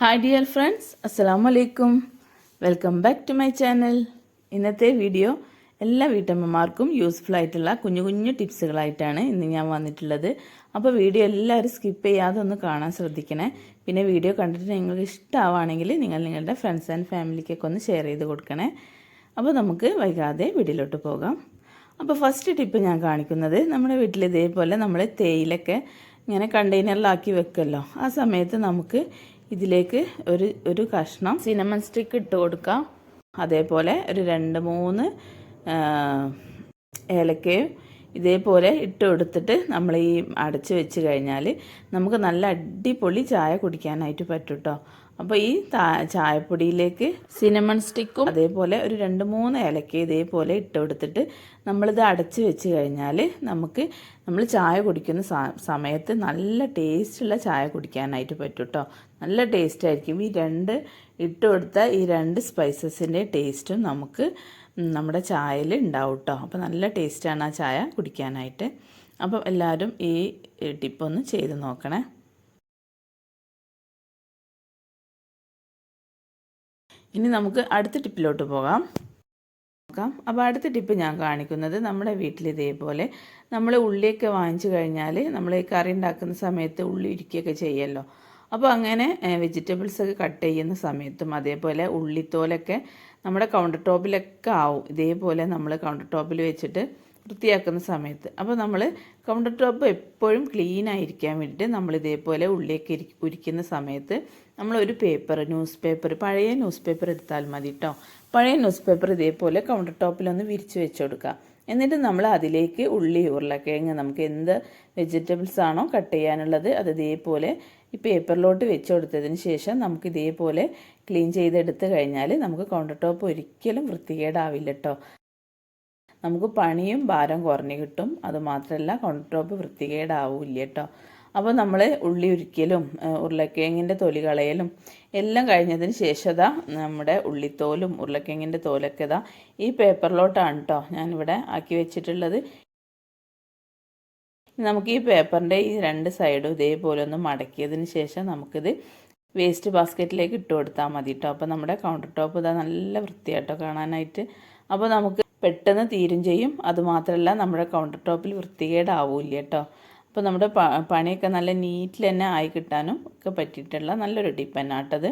Hi dear friends അസ്സാം വലൈക്കും welcome back to my channel ഇന്നത്തെ വീഡിയോ എല്ലാ വീട്ടമ്മമാർക്കും യൂസ്ഫുൾ ആയിട്ടുള്ള കുഞ്ഞു കുഞ്ഞു ടിപ്സുകളായിട്ടാണ് ഇന്ന് ഞാൻ വന്നിട്ടുള്ളത്. അപ്പോൾ വീഡിയോ എല്ലാവരും സ്കിപ്പ് ചെയ്യാതെ ഒന്ന് കാണാൻ ശ്രദ്ധിക്കണേ. പിന്നെ വീഡിയോ കണ്ടിട്ട് നിങ്ങൾക്ക് ഇഷ്ടമാവുകയാണെങ്കിൽ നിങ്ങൾ നിങ്ങളുടെ ഫ്രണ്ട്സ് ആൻഡ് ഫാമിലിക്കൊക്കെ ഒന്ന് ഷെയർ ചെയ്ത് കൊടുക്കണേ. അപ്പോൾ നമുക്ക് വൈകാതെ വീട്ടിലോട്ട് പോകാം. അപ്പോൾ ഫസ്റ്റ് ടിപ്പ് ഞാൻ കാണിക്കുന്നത് നമ്മുടെ വീട്ടിൽ ഇതേപോലെ നമ്മൾ തേയിലൊക്കെ ഇങ്ങനെ കണ്ടെയ്നറിലാക്കി വെക്കുമല്ലോ ആ സമയത്ത് നമുക്ക് ഇതിലേക്ക് ഒരു ഒരു കഷ്ണം സിനമൺ സ്റ്റിക്ക് ഇട്ട് കൊടുക്കാം. അതേപോലെ ഒരു രണ്ട് മൂന്ന് ഏലക്കയും ഇതേപോലെ ഇട്ട് കൊടുത്തിട്ട് നമ്മൾ ഈ അടച്ച് വെച്ച് കഴിഞ്ഞാൽ നമുക്ക് നല്ല അടിപൊളി ചായ കുടിക്കാനായിട്ട് പറ്റും കേട്ടോ അപ്പോൾ ഈ ചായപ്പൊടിയിലേക്ക് സിനമൺ സ്റ്റിക്കും അതേപോലെ ഒരു രണ്ട് മൂന്ന് ഏലക്ക ഇതേപോലെ ഇട്ട് കൊടുത്തിട്ട് നമ്മളിത് അടച്ച് വെച്ച് കഴിഞ്ഞാൽ നമുക്ക് നമ്മൾ ചായ കുടിക്കുന്ന സമയത്ത് നല്ല ടേസ്റ്റുള്ള ചായ കുടിക്കാനായിട്ട് പറ്റും കേട്ടോ നല്ല ടേസ്റ്റ് ആയിരിക്കും. ഈ രണ്ട് ഇട്ട് കൊടുത്ത ഈ രണ്ട് സ്പൈസസിന്റെ ടേസ്റ്റും നമുക്ക് നമ്മുടെ ചായയിൽ ഉണ്ടാവും കേട്ടോ അപ്പോൾ നല്ല ടേസ്റ്റാണ് ആ ചായ കുടിക്കാനായിട്ട്. അപ്പം എല്ലാവരും ഈ ടിപ്പൊന്ന് ചെയ്ത് നോക്കണേ. ഇനി നമുക്ക് അടുത്ത ടിപ്പിലോട്ട് പോകാം. നോക്കാം. അപ്പോൾ അടുത്ത ടിപ്പ് ഞാൻ കാണിക്കുന്നത് നമ്മുടെ വീട്ടിൽ ഇതേപോലെ നമ്മൾ ഉള്ളിയൊക്കെ വാങ്ങിച്ചു കഴിഞ്ഞാൽ നമ്മൾ ഈ കറി ഉണ്ടാക്കുന്ന സമയത്ത് ഉള്ളി ഇരിക്കുകയൊക്കെ ചെയ്യല്ലോ. അപ്പോൾ അങ്ങനെ വെജിറ്റബിൾസ് ഒക്കെ കട്ട് ചെയ്യുന്ന സമയത്തും അതേപോലെ ഉള്ളിത്തോലൊക്കെ നമ്മുടെ കൗണ്ടർ ടോപ്പിലൊക്കെ ആവും. ഇതേപോലെ നമ്മൾ കൗണ്ടർ ടോപ്പിൽ വെച്ചിട്ട് വൃത്തിയാക്കുന്ന സമയത്ത്. അപ്പോൾ നമ്മൾ കൗണ്ടർ ടോപ്പ് എപ്പോഴും ക്ലീൻ ആയിരിക്കാൻ വേണ്ടിയിട്ട് നമ്മൾ ഇതേപോലെ ഉള്ളിലേക്ക് ഉരിക്കുന്ന സമയത്ത് നമ്മൾ ഒരു പേപ്പർ ന്യൂസ് പേപ്പർ പഴയ ന്യൂസ് പേപ്പർ എടുത്താൽ മതി കേട്ടോ പഴയ ന്യൂസ് പേപ്പർ ഇതേപോലെ കൗണ്ടർ ടോപ്പിലൊന്ന് വിരിച്ച് വെച്ച് കൊടുക്കുക എന്നിട്ട് നമ്മൾ അതിലേക്ക് ഉള്ളി ഉരുളക്കിഴങ്ങ് നമുക്ക് എന്ത് വെജിറ്റബിൾസ് ആണോ കട്ട് ചെയ്യാനുള്ളത് അത് ഇതേപോലെ ഈ പേപ്പറിലോട്ട് വെച്ച് കൊടുത്തതിന് ശേഷം നമുക്ക് ഇതേപോലെ ക്ലീൻ ചെയ്തെടുത്ത് കഴിഞ്ഞാൽ നമുക്ക് കൗണ്ടർ ടോപ്പ് ഒരിക്കലും വൃത്തികേടാവില്ല കേട്ടോ നമുക്ക് പണിയും ഭാരം കുറഞ്ഞു കിട്ടും. അതുമാത്രമല്ല കൗണ്ടർ ടോപ്പ് വൃത്തികേടാവില്ല കേട്ടോ അപ്പോൾ നമ്മൾ ഉള്ളി ഉരുക്കലും ഉരുളക്കിഴങ്ങിന്റെ തൊലി കളയലും എല്ലാം കഴിഞ്ഞതിന് ശേഷം നമ്മുടെ ഉള്ളിത്തോലും ഉരുളക്കിഴങ്ങിന്റെ തോലൊക്കെ ഇതാ ഈ പേപ്പറിലോട്ടാണ് കേട്ടോ ഞാനിവിടെ ആക്കി വെച്ചിട്ടുള്ളത്. നമുക്ക് ഈ പേപ്പറിന്റെ ഈ രണ്ട് സൈഡും ഇതേപോലെ ഒന്ന് മടക്കിയതിന് ശേഷം നമുക്കിത് വേസ്റ്റ് ബാസ്ക്കറ്റിലേക്ക് ഇട്ട് കൊടുത്താൽ മതി കേട്ടോ അപ്പോൾ നമ്മുടെ കൗണ്ടർ ടോപ്പ് ഇതാ നല്ല വൃത്തിയായിട്ടോ കാണാനായിട്ട്. അപ്പോൾ നമുക്ക് പെട്ടെന്ന് തീരും ചെയ്യും. അതുമാത്രമല്ല നമ്മുടെ കൗണ്ടർ ടോപ്പിൽ വൃത്തികേടാവില്ല കേട്ടോ. അപ്പോൾ നമ്മുടെ പണിയൊക്കെ നല്ല നീറ്റിൽ തന്നെ ആയി കിട്ടാനും ഒക്കെ പറ്റിയിട്ടുള്ള നല്ലൊരു ടിപ്പ് കേട്ടത്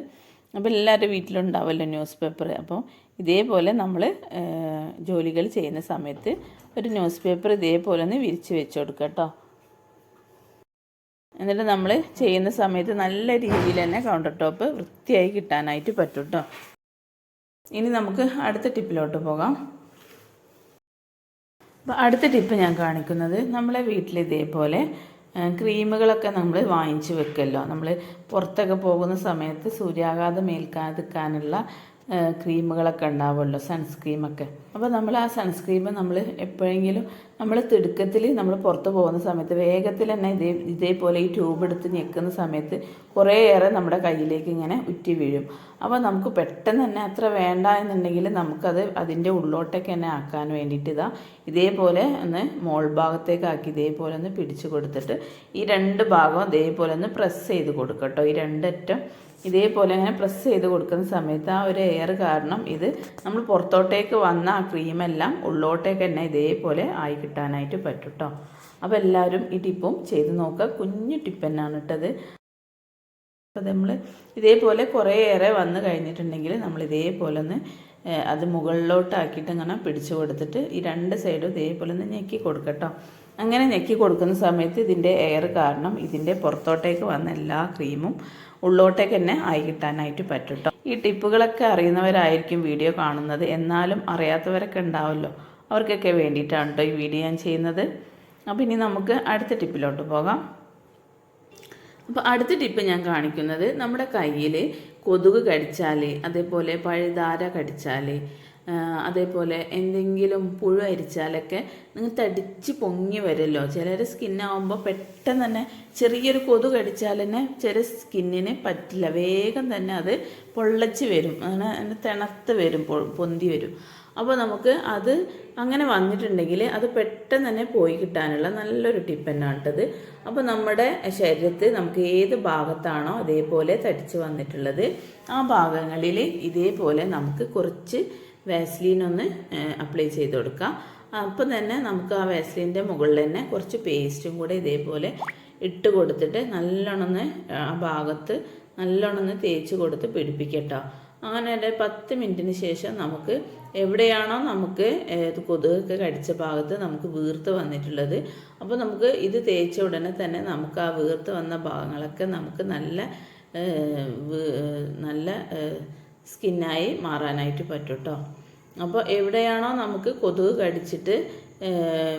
അപ്പോൾ എല്ലാവരുടെ വീട്ടിലുണ്ടാവുമല്ലോ ന്യൂസ് പേപ്പർ അപ്പോൾ ഇതേപോലെ നമ്മൾ ജോലികൾ ചെയ്യുന്ന സമയത്ത് ഒരു ന്യൂസ് പേപ്പർ ഇതേപോലെ ഒന്ന് വിരിച്ച് വെച്ച് കൊടുക്കുക കേട്ടോ. എന്നിട്ട് നമ്മൾ ചെയ്യുന്ന സമയത്ത് നല്ല രീതിയിൽ തന്നെ കൗണ്ടർ ടോപ്പ് വൃത്തിയായി കിട്ടാനായിട്ട് പറ്റും കേട്ടോ. ഇനി നമുക്ക് അടുത്ത ടിപ്പിലോട്ട് പോകാം. അപ്പോൾ അടുത്ത ടിപ്പ് ഞാൻ കാണിക്കുന്നത് നമ്മളെ വീട്ടിൽ ഇതേപോലെ ക്രീമുകളൊക്കെ നമ്മൾ വാങ്ങിച്ച് വെക്കുമല്ലോ നമ്മൾ പുറത്തൊക്കെ പോകുന്ന സമയത്ത് സൂര്യാഘാതം ഏൽക്കാതിരിക്കാനുള്ള ക്രീമുകളൊക്കെ ഉണ്ടാവുമല്ലോ സൺസ്ക്രീമൊക്കെ അപ്പോൾ നമ്മൾ ആ സൺസ്ക്രീം നമ്മൾ എപ്പോഴെങ്കിലും നമ്മൾ തിടുക്കത്തിൽ നമ്മൾ പുറത്ത് പോകുന്ന സമയത്ത് വേഗത്തിൽ തന്നെ ഇതേ ഇതേപോലെ ഈ ട്യൂബ് എടുത്ത് ഞെക്കുന്ന സമയത്ത് കുറേയേറെ നമ്മുടെ കയ്യിലേക്ക് ഇങ്ങനെ ഉറ്റി വീഴും. അപ്പോൾ നമുക്ക് പെട്ടെന്ന് തന്നെ അത്ര വേണ്ട എന്നുണ്ടെങ്കിൽ നമുക്കത് അതിന്റെ ഉള്ളോട്ടേക്ക് തന്നെ ആക്കാൻ വേണ്ടിയിട്ട് ഇതാ ഇതേപോലെ ഒന്ന് മോൾ ഭാഗത്തേക്കാക്കി ഇതേപോലെ ഒന്ന് പിടിച്ചു കൊടുത്തിട്ട് ഈ രണ്ട് ഭാഗവും ഇതേപോലെ ഒന്ന് പ്രസ് ചെയ്ത് കൊടുക്കട്ടോ ഈ രണ്ടറ്റം ഇതേപോലെ അങ്ങനെ പ്രസ് ചെയ്ത് കൊടുക്കുന്ന സമയത്ത് ആ ഒരു എയർ കാരണം ഇത് നമ്മൾ പുറത്തോട്ടേക്ക് വന്ന ആ ക്രീമെല്ലാം ഉള്ളോട്ടേക്ക് തന്നെ ഇതേപോലെ ആയി കിട്ടാനായിട്ട് പറ്റും കേട്ടോ അപ്പോൾ എല്ലാവരും ഈ ടിപ്പും ചെയ്ത് നോക്കുക. കുഞ്ഞു ടിപ്പ് തന്നെയാണ് ഇട്ടത് അപ്പോൾ നമ്മൾ ഇതേപോലെ കുറേയേറെ വന്നു കഴിഞ്ഞിട്ടുണ്ടെങ്കിൽ നമ്മൾ ഇതേപോലെ ഒന്ന് അത് മുകളിലോട്ടാക്കിയിട്ട് ഇങ്ങനെ പിടിച്ചു കൊടുത്തിട്ട് ഈ രണ്ട് സൈഡും ഇതേപോലെ ഒന്ന് ഞെക്കി കൊടുക്കട്ടോ അങ്ങനെ ഞെക്കി കൊടുക്കുന്ന സമയത്ത് ഇതിന്റെ എയർ കാരണം ഇതിന്റെ പുറത്തോട്ടേക്ക് വന്ന എല്ലാ ക്രീമും ഉള്ളോട്ടേക്ക് തന്നെ ആയി കിട്ടാനായിട്ട് പറ്റും കേട്ടോ ഈ ടിപ്പുകളൊക്കെ അറിയുന്നവരായിരിക്കും വീഡിയോ കാണുന്നത്. എന്നാലും അറിയാത്തവരൊക്കെ ഉണ്ടാവുമല്ലോ അവർക്കൊക്കെ വേണ്ടിയിട്ടാണ് കേട്ടോ ഈ വീഡിയോ ഞാൻ ചെയ്യുന്നത്. അപ്പോൾ ഇനി നമുക്ക് അടുത്ത ടിപ്പിലോട്ട് പോകാം. അപ്പോൾ അടുത്ത ടിപ്പ് ഞാൻ കാണിക്കുന്നത് നമ്മുടെ കയ്യിൽ കൊതുക് കടിച്ചാൽ അതേപോലെ പഴുതാര കടിച്ചാൽ അതേപോലെ എന്തെങ്കിലും പുഴു അരിച്ചാലൊക്കെ നിങ്ങൾ തടിച്ച് പൊങ്ങി വരുമല്ലോ. ചിലർ സ്കിന്നാവുമ്പോൾ പെട്ടെന്ന് തന്നെ ചെറിയൊരു കൊതു കടിച്ചാൽ തന്നെ ചില സ്കിന്നിന് പറ്റില്ല. വേഗം തന്നെ അത് പൊള്ളച്ച് വരും. അങ്ങനെ തിണത്ത് വരും പൊന്തി വരും. അപ്പോൾ നമുക്ക് അത് അങ്ങനെ വന്നിട്ടുണ്ടെങ്കിൽ അത് പെട്ടെന്ന് തന്നെ പോയി കിട്ടാനുള്ള നല്ലൊരു ടിപ്പ് കേട്ടത്. അപ്പോൾ നമ്മുടെ ശരീരത്തിൽ നമുക്ക് ഏത് ഭാഗത്താണോ അതേപോലെ തടിച്ച് വന്നിട്ടുള്ളത് ആ ഭാഗങ്ങളിൽ ഇതേപോലെ നമുക്ക് കുറച്ച് വാസ്ലീൻ ഒന്ന് അപ്ലൈ ചെയ്ത് കൊടുക്കുക അപ്പം തന്നെ നമുക്ക് ആ വാസ്ലീന്റെ മുകളിൽ തന്നെ കുറച്ച് പേസ്റ്റും കൂടെ ഇതേപോലെ ഇട്ട് കൊടുത്തിട്ട് നല്ലോണമെന്ന് ആ ഭാഗത്ത് നല്ലോണമെന്ന് തേച്ച് കൊടുത്ത് പിടിപ്പിക്കട്ടോ. അങ്ങനെ ഒരു പത്ത് മിനിറ്റിന് ശേഷം നമുക്ക് എവിടെയാണോ നമുക്ക് കൊതുകൊക്കെ കടിച്ച ഭാഗത്ത് നമുക്ക് വീർത്ത് വന്നിട്ടുള്ളത്. അപ്പോൾ നമുക്ക് ഇത് തേച്ച ഉടനെ തന്നെ നമുക്ക് ആ വീർത്ത് വന്ന ഭാഗങ്ങളൊക്കെ നമുക്ക് നല്ല നല്ല സ്കിന്നായി മാറാനായിട്ട് പറ്റും കേട്ടോ അപ്പോൾ എവിടെയാണോ നമുക്ക് കൊതുക് കടിച്ചിട്ട്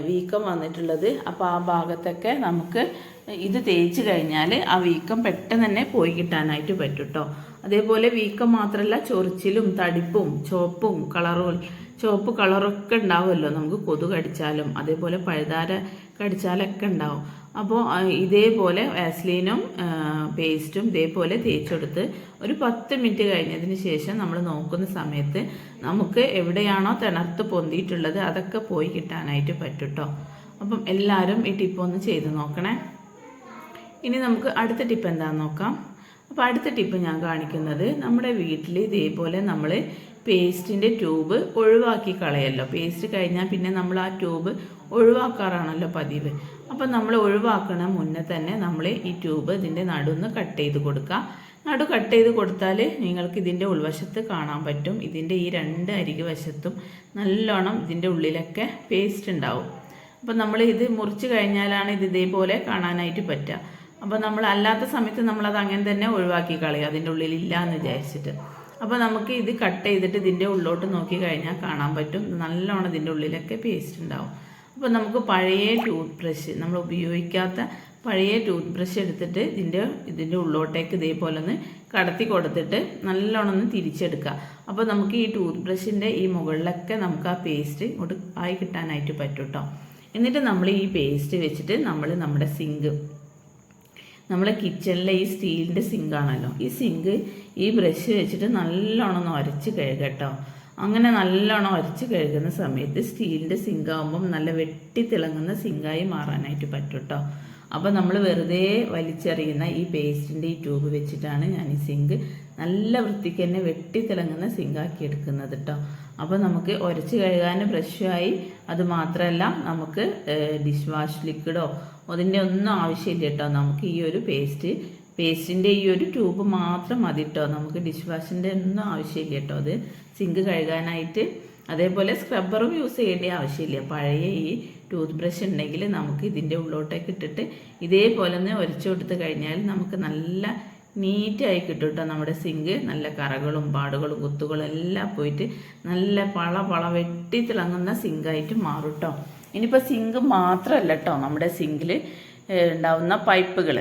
വീക്കം വന്നിട്ടുള്ളത് അപ്പോൾ ആ ഭാഗത്തൊക്കെ നമുക്ക് ഇത് തേച്ച് കഴിഞ്ഞാൽ ആ വീക്കം പെട്ടെന്ന് തന്നെ പോയി കിട്ടാനായിട്ട് പറ്റും കേട്ടോ അതേപോലെ വീക്കം മാത്രമല്ല ചൊറിച്ചിലും തടിപ്പും ചുവപ്പും കളറും ചുവപ്പ് കളറൊക്കെ ഉണ്ടാവുമല്ലോ നമുക്ക് കൊതു കടിച്ചാലും. അതേപോലെ പഴുതാര കടിച്ചാലൊക്കെ ഉണ്ടാവും. അപ്പോൾ ഇതേപോലെ വാസ്ലീനും പേസ്റ്റും ഇതേപോലെ തേച്ചെടുത്ത് ഒരു പത്ത് മിനിറ്റ് കഴിഞ്ഞതിന് ശേഷം നമ്മൾ നോക്കുന്ന സമയത്ത് നമുക്ക് എവിടെയാണോ തിണർത്ത് പൊന്തിയിട്ടുള്ളത് അതൊക്കെ പോയി കിട്ടാനായിട്ട് പറ്റും കേട്ടോ അപ്പം എല്ലാവരും ഈ ടിപ്പ് ഒന്ന് ചെയ്ത് നോക്കണേ. ഇനി നമുക്ക് അടുത്ത ടിപ്പ് എന്താണെന്ന് നോക്കാം. അപ്പോൾ അടുത്ത ടിപ്പ് ഞാൻ കാണിക്കുന്നത് നമ്മുടെ വീട്ടിൽ ഇതേപോലെ നമ്മൾ പേസ്റ്റിന്റെ ട്യൂബ് ഒഴിവാക്കി കളയല്ലോ. പേസ്റ്റ് കഴിഞ്ഞാൽ പിന്നെ നമ്മൾ ആ ട്യൂബ് ഒഴിവാക്കാറാണല്ലോ പതിവ്. അപ്പം നമ്മൾ ഒഴിവാക്കണ മുന്നേ തന്നെ നമ്മൾ ഈ ട്യൂബ് ഇതിന്റെ നടുന്ന് കട്ട് ചെയ്ത് കൊടുക്കുക നടു കട്ട് ചെയ്ത് കൊടുത്താൽ നിങ്ങൾക്ക് ഇതിന്റെ ഉൾവശത്ത് കാണാൻ പറ്റും. ഇതിന്റെ ഈ രണ്ട് അരികു വശത്തും നല്ലോണം ഇതിന്റെ ഉള്ളിലൊക്കെ പേസ്റ്റ് ഉണ്ടാവും. അപ്പം നമ്മൾ ഇത് മുറിച്ച് കഴിഞ്ഞാലാണ് ഇത് ഇതേപോലെ കാണാനായിട്ട് പറ്റുക. അപ്പോൾ നമ്മൾ അല്ലാത്ത സമയത്ത് നമ്മളത് അങ്ങനെ തന്നെ ഒഴിവാക്കി കളയും അതിന്റെ ഉള്ളിലില്ല എന്ന് വിചാരിച്ചിട്ട്. അപ്പോൾ നമുക്ക് ഇത് കട്ട് ചെയ്തിട്ട് ഇതിന്റെ ഉള്ളോട്ട് നോക്കി കഴിഞ്ഞാൽ കാണാൻ പറ്റും. നല്ലോണം ഇതിന്റെ ഉള്ളിലൊക്കെ പേസ്റ്റ് ഉണ്ടാവും. അപ്പോൾ നമുക്ക് പഴയ ടൂത്ത് ബ്രഷ് നമ്മൾ ഉപയോഗിക്കാത്ത പഴയ ടൂത്ത് ബ്രഷ് എടുത്തിട്ട് ഇതിന്റെ ഇതിന്റെ ഉള്ളോട്ടേക്ക് ഇതേപോലെ ഒന്ന് കടത്തി കൊടുത്തിട്ട് നല്ലോണം ഒന്ന് തിരിച്ചെടുക്കുക. അപ്പോൾ നമുക്ക് ഈ ടൂത്ത് ബ്രഷിന്റെ ഈ മുകളിലൊക്കെ നമുക്ക് ആ പേസ്റ്റ് ഇങ്ങോട്ട് ആയി കിട്ടാനായിട്ട് പറ്റും കേട്ടോ എന്നിട്ട് നമ്മൾ ഈ പേസ്റ്റ് വെച്ചിട്ട് നമ്മൾ നമ്മുടെ സിങ്ക് നമ്മളെ കിച്ചണിലെ ഈ സ്റ്റീലിന്റെ സിങ്കാണല്ലോ ഈ സിങ്ക് ഈ ബ്രഷ് വെച്ചിട്ട് നല്ലോണം ഒന്ന് ഉരച്ച് കഴുകട്ടോ. അങ്ങനെ നല്ലോണം ഉരച്ച് കഴുകുന്ന സമയത്ത് സ്റ്റീലിന്റെ സിങ്ക് ആകുമ്പം നല്ല വെട്ടി തിളങ്ങുന്ന സിങ്കായി മാറാനായിട്ട് പറ്റും കേട്ടോ അപ്പോൾ നമ്മൾ വെറുതെ വലിച്ചെറിയുന്ന ഈ പേസ്റ്റിന്റെ ഈ ട്യൂബ് വെച്ചിട്ടാണ് ഞാൻ ഈ സിങ്ക് നല്ല വൃത്തിക്ക് തന്നെ വെട്ടി തിളങ്ങുന്ന സിങ്കാക്കി എടുക്കുന്നത് കേട്ടോ അപ്പോൾ നമുക്ക് ഉരച്ച് കഴുകാൻ ബ്രഷുമായി അത് മാത്രമല്ല നമുക്ക് ഡിഷ് വാഷ് ലിക്വിഡോ അതിന്റെ ഒന്നും ആവശ്യമില്ല കേട്ടോ. നമുക്ക് ഈ ഒരു പേസ്റ്റ് പേസ്റ്റിന്റെ ഈ ഒരു ട്യൂബ് മാത്രം മതി കേട്ടോ. നമുക്ക് ഡിഷ് വാഷിന്റെ ഒന്നും ആവശ്യമില്ല കേട്ടോ അത്. സിങ്ക് കഴുകാനായിട്ട്. അതേപോലെ സ്ക്രബ്ബറും യൂസ് ചെയ്യേണ്ട ആവശ്യമില്ല. പഴയ ഈ ടൂത്ത് ബ്രഷ് ഉണ്ടെങ്കിൽ നമുക്ക് ഇതിന്റെ ഉള്ളോട്ടേക്ക് ഇട്ടിട്ട് ഇതേപോലെ ഒന്ന് ഉരച്ചു കൊടുത്ത് കഴിഞ്ഞാൽ നമുക്ക് നല്ല നീറ്റായി കിട്ടും കേട്ടോ നമ്മുടെ സിങ്ക്. നല്ല കറകളും പാടുകളും കുത്തുകളും എല്ലാം പോയിട്ട് നല്ല പള പള വെട്ടി തിളങ്ങുന്ന സിങ്കായിട്ട് മാറും കേട്ടോ ഇനിയിപ്പോൾ സിങ്ക് മാത്രമല്ല കേട്ടോ നമ്മുടെ സിങ്കിൽ ഉണ്ടാവുന്ന പൈപ്പുകൾ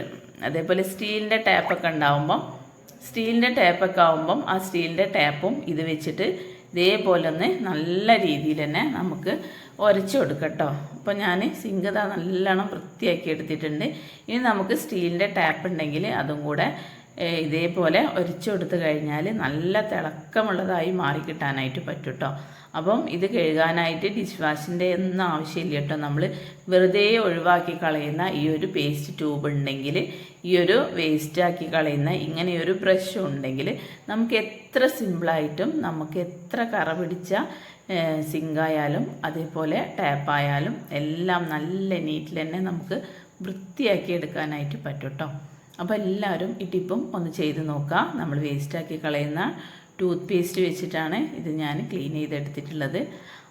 അതേപോലെ സ്റ്റീലിന്റെ ടാപ്പൊക്കെ ഉണ്ടാവുമ്പം സ്റ്റീലിന്റെ ടാപ്പൊക്കെ ആവുമ്പം ആ സ്റ്റീലിന്റെ ടാപ്പും ഇത് വെച്ചിട്ട് ഇതേപോലെ ഒന്ന് നല്ല രീതിയിൽ തന്നെ നമുക്ക് ഉരച്ചു കൊടുക്കാം കേട്ടോ അപ്പോൾ ഞാൻ സിങ്ക് ഇതാ നല്ലോണം വൃത്തിയാക്കി എടുത്തിട്ടുണ്ട്. ഇനി നമുക്ക് സ്റ്റീലിന്റെ ടാപ്പ് ഉണ്ടെങ്കിൽ അതും കൂടെ ഇതേപോലെ ഒരിച്ചു കൊടുത്ത് കഴിഞ്ഞാൽ നല്ല തിളക്കമുള്ളതായി മാറി കിട്ടാനായിട്ട് പറ്റും കേട്ടോ അപ്പം ഇത് കഴുകാനായിട്ട് ഡിഷ് വാഷിന്റെ ഒന്നും ആവശ്യമില്ല കേട്ടോ. നമ്മൾ വെറുതെ ഒഴിവാക്കി കളയുന്ന ഈ ഒരു പേസ്റ്റ് ട്യൂബ് ഉണ്ടെങ്കിൽ ഈ ഒരു വേസ്റ്റാക്കി കളയുന്ന ഇങ്ങനെയൊരു ബ്രഷ് ഉണ്ടെങ്കിൽ നമുക്ക് എത്ര സിമ്പിളായിട്ടും നമുക്ക് എത്ര കറ പിടിച്ച സിങ്കായാലും അതേപോലെ ടാപ്പായാലും എല്ലാം നല്ല നീറ്റിൽ തന്നെ നമുക്ക് വൃത്തിയാക്കി എടുക്കാനായിട്ട് പറ്റും കേട്ടോ. അപ്പോൾ എല്ലാവരും ഈ ടിപ്പും ഒന്ന് ചെയ്ത് നോക്കുക നമ്മൾ വേസ്റ്റാക്കി കളയുന്ന ടൂത്ത് പേസ്റ്റ് വെച്ചിട്ടാണ് ഇത് ഞാൻ ക്ലീൻ ചെയ്തെടുത്തിട്ടുള്ളത്.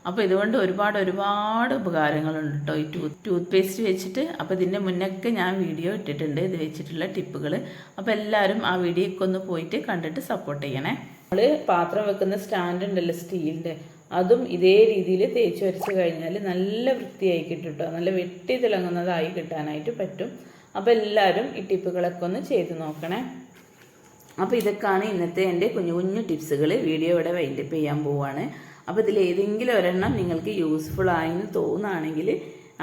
അപ്പോൾ ഇതുകൊണ്ട് ഒരുപാട് ഒരുപാട് ഉപകാരങ്ങളുണ്ട് കേട്ടോ ഈ ടൂത്ത് ടൂത്ത് പേസ്റ്റ് വെച്ചിട്ട്. അപ്പോൾ ഇതിന്റെ മുന്നൊക്കെ ഞാൻ വീഡിയോ ഇട്ടിട്ടുണ്ട്. ഇത് വെച്ചിട്ടുള്ള ടിപ്പുകൾ അപ്പോൾ എല്ലാവരും ആ വീഡിയോയ്ക്ക് ഒന്ന് പോയിട്ട് കണ്ടിട്ട് സപ്പോർട്ട് ചെയ്യണേ. നമ്മൾ പാത്രം വെക്കുന്ന സ്റ്റാൻഡ് ഉണ്ടല്ലോ സ്റ്റീലിന്റെ അതും ഇതേ രീതിയിൽ തേച്ച് വരച്ച് കഴിഞ്ഞാൽ നല്ല വൃത്തിയായി കിട്ടും കേട്ടോ നല്ല വെട്ടി തിളങ്ങുന്നതായി കിട്ടാനായിട്ട് പറ്റും. അപ്പോൾ എല്ലാവരും ഈ ടിപ്പുകളൊക്കെ ഒന്ന് ചെയ്ത് നോക്കണേ. അപ്പോൾ ഇതൊക്കെയാണ് ഇന്നത്തെ എന്റെ കുഞ്ഞു കുഞ്ഞു ടിപ്സുകൾ. വീഡിയോ ഇവിടെ വൈൻഡപ്പ് ചെയ്യാൻ പോവുകയാണ് അപ്പോൾ ഇതിൽ ഏതെങ്കിലും ഒരെണ്ണം നിങ്ങൾക്ക് യൂസ്ഫുൾ ആയെന്ന് തോന്നുകയാണെങ്കിൽ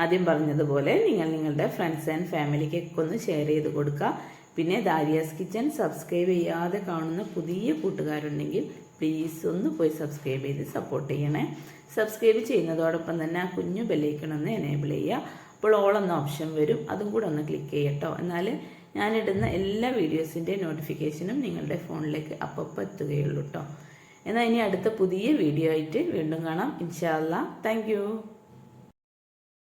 ആദ്യം പറഞ്ഞതുപോലെ നിങ്ങൾ നിങ്ങളുടെ ഫ്രണ്ട്സ് ആൻഡ് ഫാമിലിക്കൊക്കെ ഒന്ന് ഷെയർ ചെയ്ത് കൊടുക്കുക. പിന്നെ ദാരിയാസ് കിച്ചൺ സബ്സ്ക്രൈബ് ചെയ്യാതെ കാണുന്ന പുതിയ കൂട്ടുകാരുണ്ടെങ്കിൽ പ്ലീസ് ഒന്ന് പോയി സബ്സ്ക്രൈബ് ചെയ്ത് സപ്പോർട്ട് ചെയ്യണേ. സബ്സ്ക്രൈബ് ചെയ്യുന്നതോടൊപ്പം തന്നെ ആ കുഞ്ഞു ബെല്ലൈക്കൺ എനേബിൾ ചെയ്യുക. അപ്പോൾ ഓൾ എന്ന ഓപ്ഷൻ വരും. അതും കൂടെ ഒന്ന് ക്ലിക്ക് ചെയ്യട്ടോ. എന്നാൽ ഞാനിടുന്ന എല്ലാ വീഡിയോസിന്റെ നോട്ടിഫിക്കേഷനും നിങ്ങളുടെ ഫോണിലേക്ക് അപ്പപ്പോൾ എത്തുകയുള്ളൂ കേട്ടോ എന്നാൽ ഇനി അടുത്ത പുതിയ വീഡിയോ ആയിട്ട് വീണ്ടും കാണാം. ഇൻഷാല്ല താങ്ക്